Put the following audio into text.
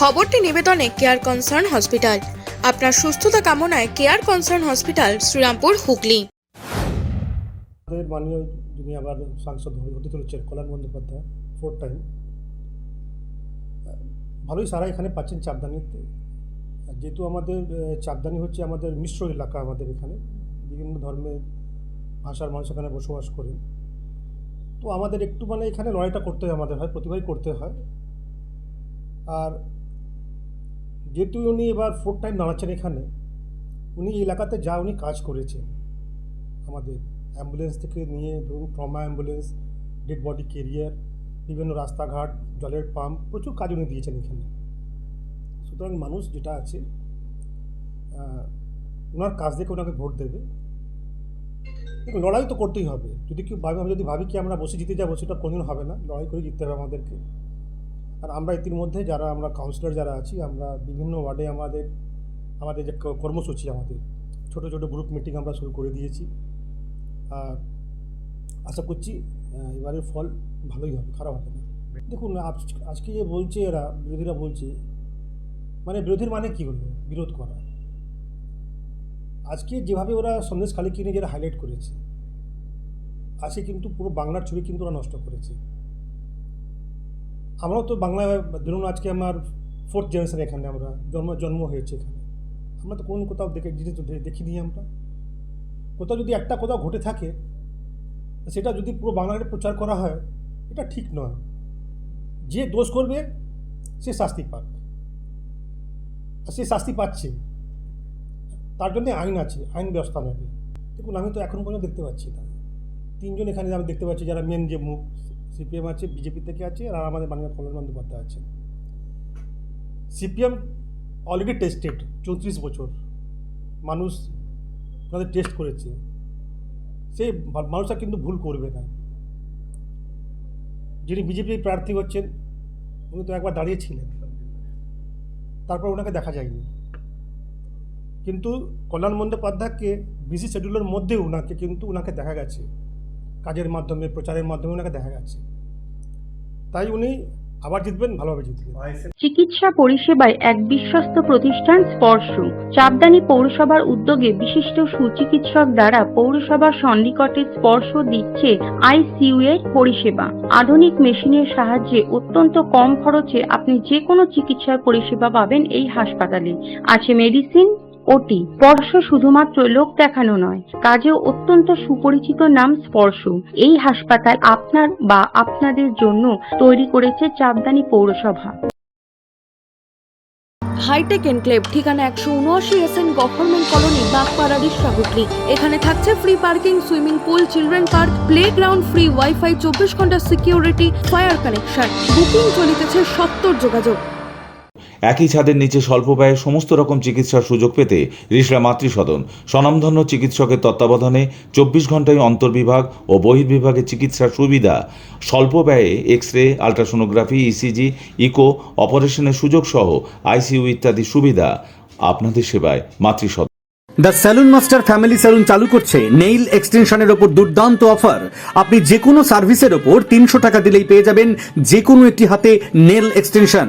খবরটি নিবেদনে care concern hospital. আপনার সুস্থতা কামনায় care concern hospital, Serampore, Hooghly. আমাদের মাননীয়, যিনি আবার সাংসদ হতে চলেছেন, কল্যাণ বন্দ্যোপাধ্যায় ফোর টাইম ভালোই সারা এখানে পাচ্ছেন চাপদানিতে আর যেহেতু আমাদের চাপদানি হচ্ছে আমাদের মিশ্র এলাকা আমাদের এখানে। বিভিন্ন ধর্মের ভাষার মানুষ এখানে বসবাস করেন। তো আমাদের একটু মানে এখানে লড়াইটা করতে হয় আমাদের হয় প্রতিবারই করতে হয়। আর যেহেতু উনি এবার ফোর টাইম দাঁড়াচ্ছেন এখানে, উনি এলাকাতে যা উনি কাজ করেছেন, আমাদের অ্যাম্বুলেন্স থেকে নিয়ে ধরুন trauma ambulance dead body carrier বিভিন্ন রাস্তাঘাট, জলের পাম্প প্রচুর কাজ উনি দিয়েছেন এখানে। সুতরাং মানুষ যেটা আছে ওনার কাজ দেখে ওনাকে ভোট দেবে। লড়াই তো করতেই হবে। যদি কেউ ভাবে, আমি যদি ভাবি কি আমরা বসে জিতে যাব, সেটা কোনোদিন হবে না। লড়াই করে জিততে হবে আমাদেরকে। আর আমরা ইতিমধ্যে যারা, আমরা কাউন্সিলর যারা আছি, আমরা বিভিন্ন ওয়ার্ডে আমাদের আমাদের যে কর্মসূচি আমাদের, ছোট ছোট গ্রুপ মিটিং আমরা শুরু করে দিয়েছি। আর আশা করছি এবারের ফল ভালোই হবে, খারাপ হবে না। দেখুন, আজ- আজকে যে বলছে এরা, বিরোধীরা বলছে মানে বিরোধীর মানে কী হলো? বিরোধ করা। আজকে যেভাবে ওরা সন্দেশ খালিকে নিয়ে যারা হাইলাইট করেছে, আজকে কিন্তু পুরো বাংলার ছবি কিন্তু ওরা নষ্ট করেছে। আমরাও তো বাংলা ধরুন আজকে আমার ফোর্থ জেনারেশন এখানে আমরা, জন্ম জন্ম হয়েছে এখানে। আমরা তো কোন কোথাও দেখে জিনিস দেখিনি আমরা। কোথাও যদি একটা কোথাও ঘটে থাকে, সেটা যদি পুরো বাংলাকে প্রচার করা হয়, এটা ঠিক নয়। যে দোষ করবে, সে শাস্তি পাক। আর সে শাস্তি পাচ্ছে, তার জন্য আইন আছে, আইন ব্যবস্থা নেবে। দেখুন, আমি তো এখন পর্যন্ত দেখতে পাচ্ছি না। তিনজন এখানে আমি দেখতে পাচ্ছি, যারা মেন যে মুখ সিপিএম আছে, বিজেপি থেকে আছে, আর আমাদের মাননীয় কল্যাণ বন্দ্যোপাধ্যায় আছে সিপিএম অলরেডি টেস্টেড চৌত্রিশ বছর। মানুষ ওনাদের টেস্ট করেছে। সেই মানুষরা কিন্তু ভুল করবে না। যিনি বিজেপি প্রার্থী হচ্ছেন, উনি তো একবার দাঁড়িয়েছিলেন। তারপর ওনাকে দেখা যায়নি। কিন্তু কল্যাণ বন্দ্যোপাধ্যায়কে বিসি শিডিউলের মধ্যে ওনাকে কিন্তু ওনাকে দেখা গেছে। কাজের মাধ্যমে, প্রচারের মাধ্যমে ওনাকে দেখা গেছে তাই উনি আবার জিতবেন, ভালোভাবে জিতবেন। চিকিৎসা পরিষেবায় এক বিশ্বস্ত প্রতিষ্ঠান, স্পর্শ। চাপদানি পৌরসভার উদ্যোগে বিশিষ্ট সুচিকিৎসক দ্বারা পৌরসভার সন্নিকটে স্পর্শ দিচ্ছে আইসিইউ এর পরিষেবা। আধুনিক মেশিনের সাহায্যে অত্যন্ত কম খরচে আপনি যে কোনো চিকিৎসার পরিষেবা পাবেন এই হাসপাতালে। আছে মেডিসিন ওটি স্পর্শ শুধুমাত্র লোক দেখানো নয়, কাজেও অত্যন্ত সুপরিচিত নাম স্পর্শ। এই হাসপাতাল আপনার বা আপনাদের জন্য তৈরি করেছে চাপদানি পৌরসভা। হাইটেক এনক্লেভ ঠিকানা একশো উনআশি S N government colony Bagpara Risa এখানে থাকছে free parking swimming pool children park play ground free wifi চব্বিশ ঘণ্টা সিকিউরিটি ফায়ার কানেকশন বুকিং চলিতেছে সত্তর যোগাযোগ। একই ছাদের নিচে স্বল্প ব্যয়ে সমস্ত রকম চিকিৎসার সুযোগ পেতে রিসরা মাতৃসদন। স্বনামধন্য চিকিৎসকের তত্ত্বাবধানে চব্বিশ ঘন্টায় অন্তর্বিভাগ ও বহির্বিভাগে চিকিৎসার সুবিধা। স্বল্প ব্যয়ে X ray ultrasonography, ECG, eco, অপারেশনের সুযোগ সহ আইসিইউ ইত্যাদি সুবিধা। আপনাদের সেবায় মাতৃসদন। The salon master family salon চালু করছে। নেইল এক্সটেনশনের ওপর দুর্দান্ত অফার। আপনি যে কোনো সার্ভিসের ওপর তিনশো টাকা দিলেই পেয়ে যাবেন যে কোনো একটি হাতে নেল এক্সটেনশন।